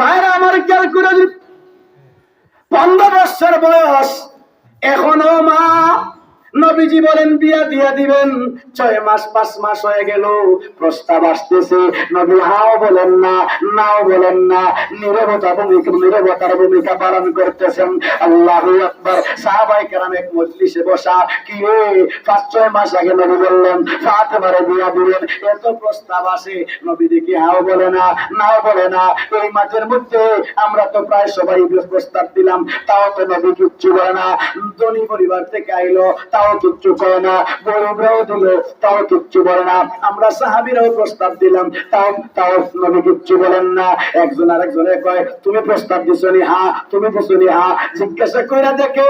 ভাইরা আমার খেয়াল করে পনেরো বছর বয়স। এখনও মা নবীজি বলেন, বিয়া দিয়া দিবেন। ছয় মাস, পাঁচ মাস হয়ে গেল, প্রস্তাব আসতেছে। নবী হাও বলেন না, নাও বলেন না, নিরবতা ভূমিকা নিরবতার ভূমিকা পালন করতেছেন। আল্লাহ আকবার। সাহাবাই কেরাম এক মজলিসে বসা, কি রে? পাঁচ, ছয় মাস আগে নবী বললেন বিয়া দিলেন এত প্রস্তাব আসে। নবী দেখি হাও বলে না, নাও বলে না? এই মাঠের মধ্যে আমরা তো প্রায় সবাই প্রস্তাব দিলাম, তাও তো নবী কিচ্ছু বলে না। ধনী পরিবার থেকে আইলো, তাও কিচ্ছু করে না, গরিবরাও দিল, তাও কিচ্ছু বলে না। আমরা সাহাবিরাও প্রস্তাব দিলাম, তাও তাও নবী কিচ্ছু বলেন না। একজন আরেকজনে কয়, তুমি প্রস্তাব দিছো নি? হা তুমি দিছো নি? হা জিজ্ঞাসা কইরা দেখে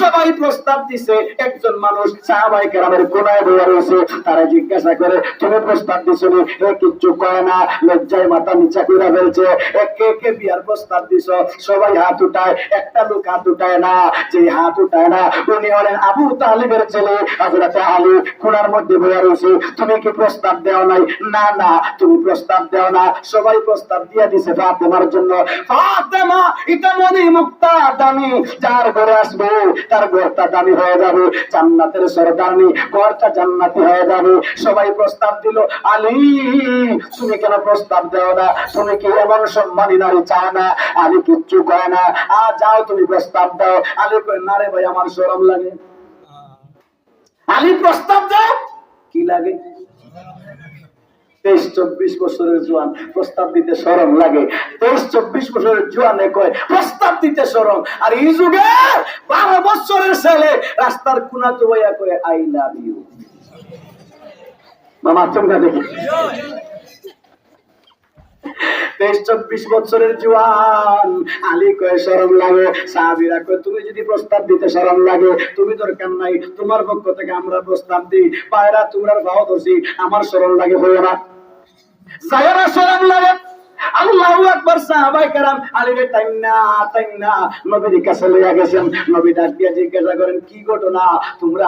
সবাই প্রস্তাব দিছে। একজন মানুষ সাহাবাই কেরামের কোনায় বইয়া রয়েছে, তারা জিজ্ঞাসা করে, তুমি প্রস্তাব দিছো নি? এ কিচ্ছু কয় না, লজ্জায় মাথা নিচা কইরা ফেলছে। এ কে কে বিয়ার প্রস্তাব দিছো, সবাই হাত উঠায়, একটা লোক হাত উঠায় না যে হাত উঠায় না, উনি হলেন আবু তালিবের ছেলে হযরত আলী কোনার মধ্যে বইয়া রয়েছে, তুমি কি প্রস্তাব দেও নাই? না না, তুমি প্রস্তাব দেও না। সবাই প্রস্তাব দিয়ে দিছে ফাতেমার জন্য। ফাতেমা, এটা মনে মুক্তা দামি, যার ঘরে আসবে, তার ঘরটা দামি হয়ে যাবে, জান্নাতের সরদারনি ঘরটা জান্নাতি হয়ে যাবে। সবাই প্রস্তাব দিল, আলী, তুমি কেন প্রস্তাব দেও না? তুমি কি এমন সম্মানী নারী চাও না? আলী কিচ্ছু কয় না, আ, যাও তুমি প্রস্তাব দাও। আলী কয়, না রে ভাই, আমার শরম লাগে। আলী প্রস্তাব দাও। কি লাগে? তেইশ চব্বিশ বছরের জোয়ান প্রস্তাব দিতে সরম লাগে। তেইশ চব্বিশ বছরের জোয়ানে কয় প্রস্তাব দিতে সরম। আর এই যুগে বারো বছরের ছেলে রাস্তার কুনা চুবাইয়া কয় আই লাভ ইউ মামা চমকা দেখি। তেইশ চব্বিশ বছরের জোয়ান। আলী কয়ে সরম লাগে, সাহাবিরা কয়ে, তুমি যদি প্রস্তাব দিতে সরম লাগে, তুমি দরকার নাই? তোমার পক্ষ থেকে আমরা প্রস্তাব দিই। পায়রা তোমরা ভাও ধরছি আমার সরম লাগে হয়ে না। সরম লাগে। আল্লাহু আকবার টাইম না নবীর কাছে লইয়া গেছেন। নবী ডাক জিজ্ঞাসা করেন, কি ঘটনা? তোমরা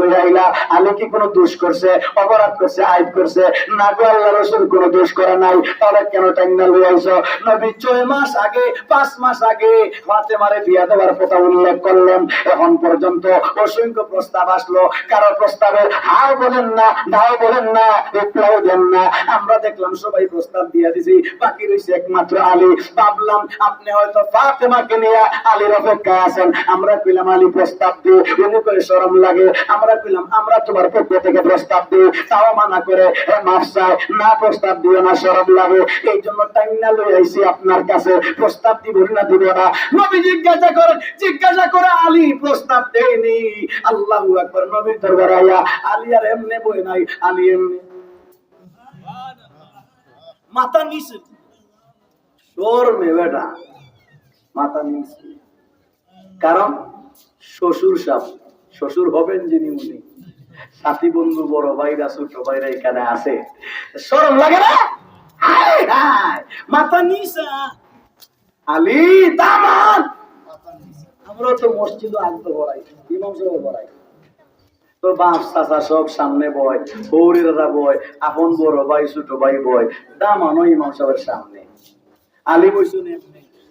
লইয়া আইলা? আলী কি কোনো দোষ করছে? অপরাধ করছে আইব করছে? না গো রাসূল, কোনো দোষ করে নাই। তাহলে কেন লইয়া আইছো? নবী মাস আগে, পাঁচ মাস আগে ফাতেমারে বিয়া দেওয়ার কথা উল্লেখ করলেন। এখন পর্যন্ত অসংখ্য প্রস্তাব আসলো। কারও প্রস্তাবে, হাও বলেন না নাও বলেন না, একটাও দেন না। আমরা দেখলাম সবাই প্রস্তাব দিয়া দিছি। বাকি রয়েছে একমাত্র আলী। ভাবলাম আপনি হয়তো ফাতেমাকে নিয়ে আলীর অপেক্ষায় আছেন। আমরা কইলাম আলী প্রস্তাব দিই উনি করে শরম লাগে। আমরা কইলাম আমরা তোমার পক্ষ থেকে প্রস্তাব দিই তাও মানা করে "এ, মাফ না প্রস্তাব দিও না শরম লাগে। এই জন্য টাইম না লই আইছি আপনার কাছে। প্রস্তাব দিব না দিব না। নবী জিজ্ঞাসা করেন জিজ্ঞাসা করে আলী প্রস্তাব দেয়নি। আল্লাহু আকবার নবীর দরবারে আয়া আলী আর এমনে বই নাই আলী এমনি মাথা নিচে তোর বেটা মাথা নিচে কারণ শ্বশুর সাপ শ্বশুর হবেন যিনি উনি। সাথী বন্ধু বড় ভাইরা ছোট ভাইরা এখানে আছে। সরম লাগে না? মাথা নিচা আলী দামান আমরা তো মসজিদ আনতে বড়াই ইমাম সাহেব বড়াই তো বাপ, চাচা সব সামনে বয় বৌরেরা বয়, আপন বড় ভাই, ছোট ভাই বয়, দামানো ইমাম সাহেবের সামনে।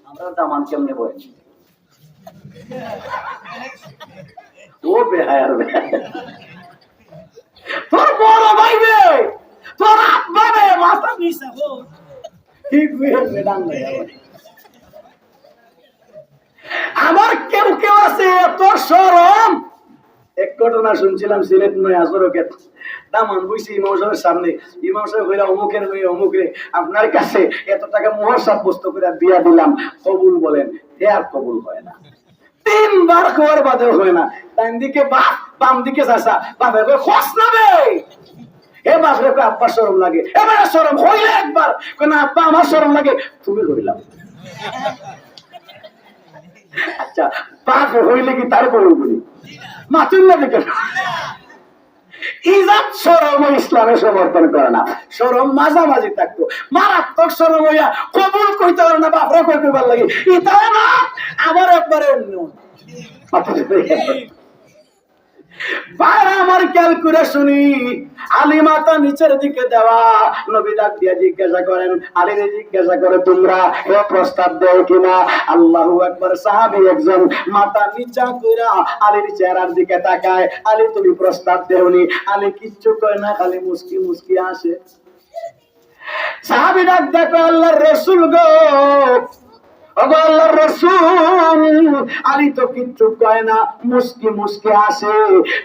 আমরা দামান কেমনে বয়? ও বেহায়ার বেহায়। তোর বড় ভাই বে, তোর আব্বা বে, মাথা ঠিক হয়ে ডাঙ্গা আমার কেউ কেউ আছে সরম এক ঘটনা শুনছিলাম সিলেট নয় আসরকে দামান বুঝছি ইমাম সাহেবের সামনে। ইমাম সাহেব হইলা অমুকের মেয়ে অমুকে আপনার কাছে এত টাকা করে বিয়া দিলাম, কবুল বলেন, এ আর কবুল হয় না। তিনবার খবর হয় না। ডান দিকে বাম দিকে চাষা বাপে কয় খস না বে এ বাপরে কয় আব্বার শরম লাগে। শরম হইলে একবার। কয়, না, আব্বা, আমার শরম লাগে। তুমি হইলাম আচ্ছা বাপ হইলে কি তার কবুল করি? মাতুল ইজাত, সরম ইসলামে সমর্থন করে না। সরম মাঝামাঝি থাকতো। মারাত্মক সরম হইয়া কবুল কইতে পারে না, বাপরা কই কইবার লাগে ইতাও না আবার একবারে অন্য। আলী আল্লাহ একজন মাথা নিচা কইরা আলীর চেহারার দিকে তাকায়। আলী, তুমি প্রস্তাব দেওনি? আলী কিচ্ছু কয় না, খালি মুস্কি মুস্কি আসে সাহাবি ডাক দেখো আল্লাহর রসুল গো আল্লাহর রাসূল আলী তো কিচ্ছু কয় না মুস্কি মুস্কি আসে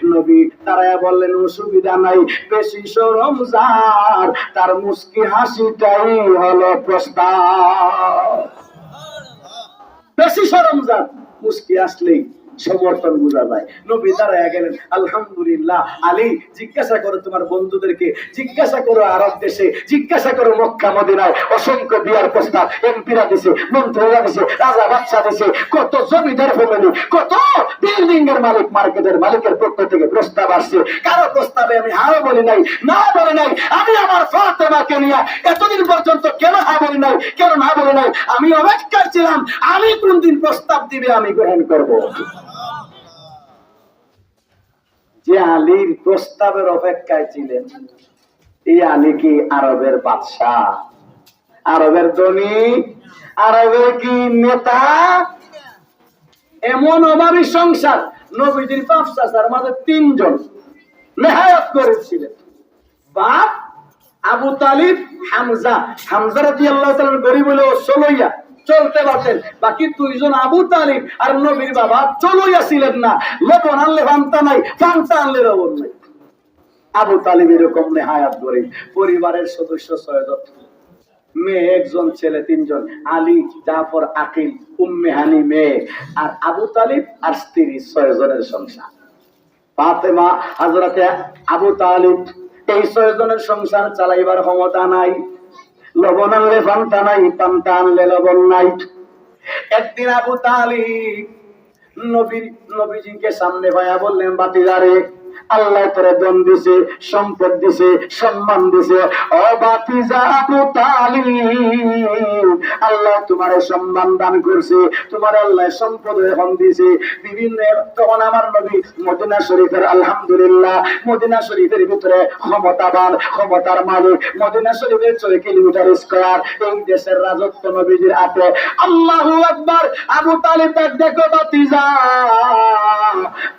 নবী তারা বললেন অসুবিধা নাই বেশি সরম যার তার মুস্কি হাসিটাই হলো প্রস্তাব। বেশি সরম যার মুস্কি আসলেই সমর্থন বোঝা যায় নবী দাঁড়ায় গেলেন, আলহামদুলিল্লাহ, আলী, জিজ্ঞাসা করো তোমার বন্ধুদেরকে, জিজ্ঞাসা করো আরব দেশে, জিজ্ঞাসা করো মক্কা, মদিনায়, অসংখ্য বিয়ার প্রস্তাব, এমপিরা দিছে, মন্ত্রীরা দিছে, রাজা বাচ্চা দিছে, কত জমিদার ফ্যামিলি, কত বিল্ডিং এর মালিক, মার্কেটের মালিকের পক্ষ থেকে প্রস্তাব আসছে। কারও প্রস্তাবে আমি হাও বলি নাই, না বলি নাই, আমি আমার ফাতেমাকে নিয়ে এতদিন পর্যন্ত কেন হা বলি নাই, কেন না বলি নাই, আমি অপেক্ষা ছিলাম, আমি কোন দিন প্রস্তাব দিবে আমি গ্রহণ করব? যে আলীর প্রস্তাবের অপেক্ষায় ছিলেন, এই আলী কি আরবের বাদশাহ? আরবের ধনী? আরবের কি নেতা? এমন অভাবী সংসার নবীজির বাপ চাচার মাঝে তিনজন মেহায়ত করেছিলেন। বাপ আবু তালিব, হামজা। হামজা রাজি আল্লাহ গরিব হলেও ষোলইয়া। চলতে পারতেন। বাকি দুইজন আবু তালিব আর নবীর বাবা চলইয়া ছিলেন না। লবণ আনলে ফান্তা নাই ফান্তা আনলে লবণ নাই। আবু তালিব এরকম নেহায়াত গরিব। পরিবারের সদস্য ছয়জন মেয়ে একজন, ছেলে তিনজন। আলী, জাফর, আকিল, উম্মে হানি মেয়ে আর আবু তালিব আর স্ত্রী ছয় জনের সংসার। ফাতেমা হাজরাতে আবু তালিব, এই ছয় জনের সংসার চালাইবার ক্ষমতা নাই। লবণ আনলে পান্তা নাই পান্তা আনলে লবণ নাই। একদিন আবু তালিব নবীর নবীজিকে সামনে ভাইয়া বললেন বাতিজারে আল্লাহ তোরে দন দিছে, সম্পদ দিছে, সম্মান দিছে। আল্লাহ তোমার সম্মান দান করছে, তোমার আল্লাহ সম্পদ এখন দিছে। বিভিন্ন তখন আমার নবী মদিনা শরীফের আলহামদুলিল্লাহ, মদিনা শরীফের ভিতরে ক্ষমতাবান, ক্ষমতার মালিক। মদিনা শরীফের ছয় কিলোমিটার স্কোয়ার এই দেশের রাজত্ব নবীজির হাতে। আল্লাহু আকবার, আবু তালিব দেখো বাতিজা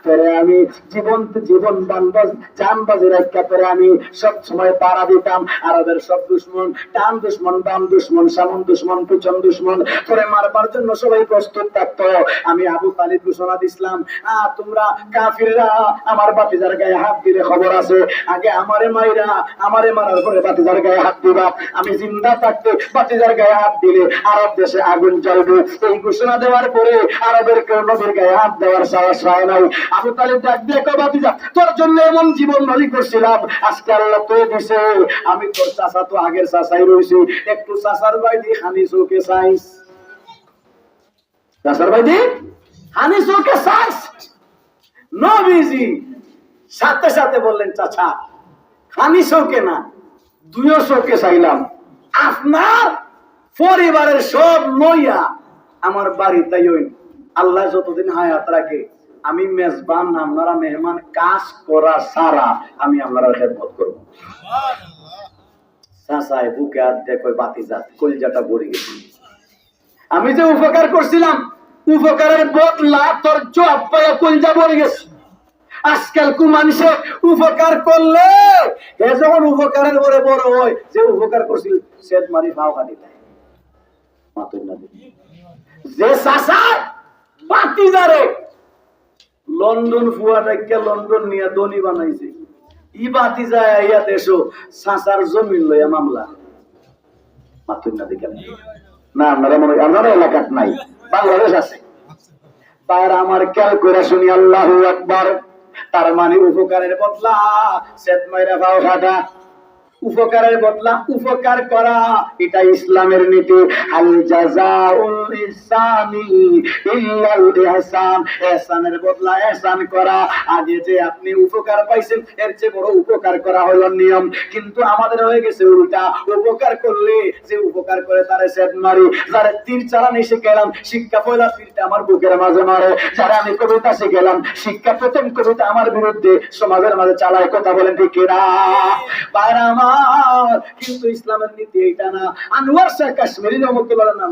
তোরে আমি জীবন জীবন বানবাজ রাখা তোরে আমি সব সময় পাড়া দিতাম। আরবের সব দুশ্মন, টান দুশ্মন, বাম দুশ্মন, সামন দুশ্মন দুশ্মন তোরে মারবার জন্য সবাই প্রস্তুত থাকতো। আমি আবু তালিব ঘোষণা দিছিলাম, আ, তোমরা কাফিররা, আমার বাতিজার গায়ে হাত দিলে খবর আছে। আগে আমারে মাইরা, আমারে মারার পরে বাতিজার গায়ে হাত দিবা। আমি জিন্দা থাকতে বাতিজার গায়ে হাত দিলে আরব দেশে আগুন জ্বলবে। এই ঘোষণা দেওয়ার পরে আরবের কেউ নবীর গায়ে হাত দেওয়ার সাহস হয় নাই। আবু তালিব ডাক দিয়ে বাতিজা, তোর জন্য এমন জীবন বলি করছিলাম। আজকে আল্লাহ তো দিছে। আমি তোর চাচা তো আগের চাচাই রয়েছি একটু চাচার ভাই দি হানি চৌকে চাইস। চাচার ভাই দি হানি চৌকে চাইস। নবীজি সাথে সাথে বললেন, চাচা, হানি চৌকে না, দুইও চৌকে চাইলাম। আপনার পরিবারের সব লইয়া আমার বাড়িতে ওই আল্লাহ যতদিন হায়াত রাখে আমি মেজবান, আপনারা মেহমান, কাজ করা সারা আমি আপনারা খেদমত করব। বুকে হাত দেখো বাতি যাত কলজাটা ভরে গেছে। আমি যে উপকার করছিলাম, উপকারের বদলা তোর জব পাইয়া কলজা ভরে গেছে। আজকাল কু মানুষে উপকার করলে, এ যখন উপকারের পরে বড় হয়, যে উপকার করছিল, সেদ মারি ফাও কাটি দেয়। মাতুর না যে চাষা বাতি যারে লন্ডন ফুয়াটাকে লন্ডন নিয়ে দনি বানাইছে। ই বাতি যায় ইয়া দেশো সাঁচার জমিন লইয়া মামলা। মাতুন না দেখেন। না, আপনারা মনে আপনারা এলাকাত নাই, বাংলাদেশ আছে। তার আমার করে শুনি, আল্লাহু আকবার। তার মানে উপকারের বদলা, সেদ মাইরা পাও খাটা। উপকারের বদলা, উপকার করা। এটা ইসলামের নীতি। আল বদলা করা। আগে যে আপনি উপকার পাইছেন, এর চেয়ে বড় উপকার করা হলো নিয়ম। কিন্তু আমাদের হয়ে গেছে উল্টা। উপকার করলে যে উপকার করে তারে মারি। যারা তীর শিক্ষা পয়লা তীরটা আমার বুকের মাঝে মারে। যারা আমি কবিতা শিখেলাম শিক্ষা প্রথম কবিতা আমার বিরুদ্ধে সমাজের মাঝে চালায়। কথা বলেন ঠিক কিন্তু ইসলামের নীতি এইটা না। আনোয়ার শাহ কাশ্মীরি রহমতুল্লাহ নাম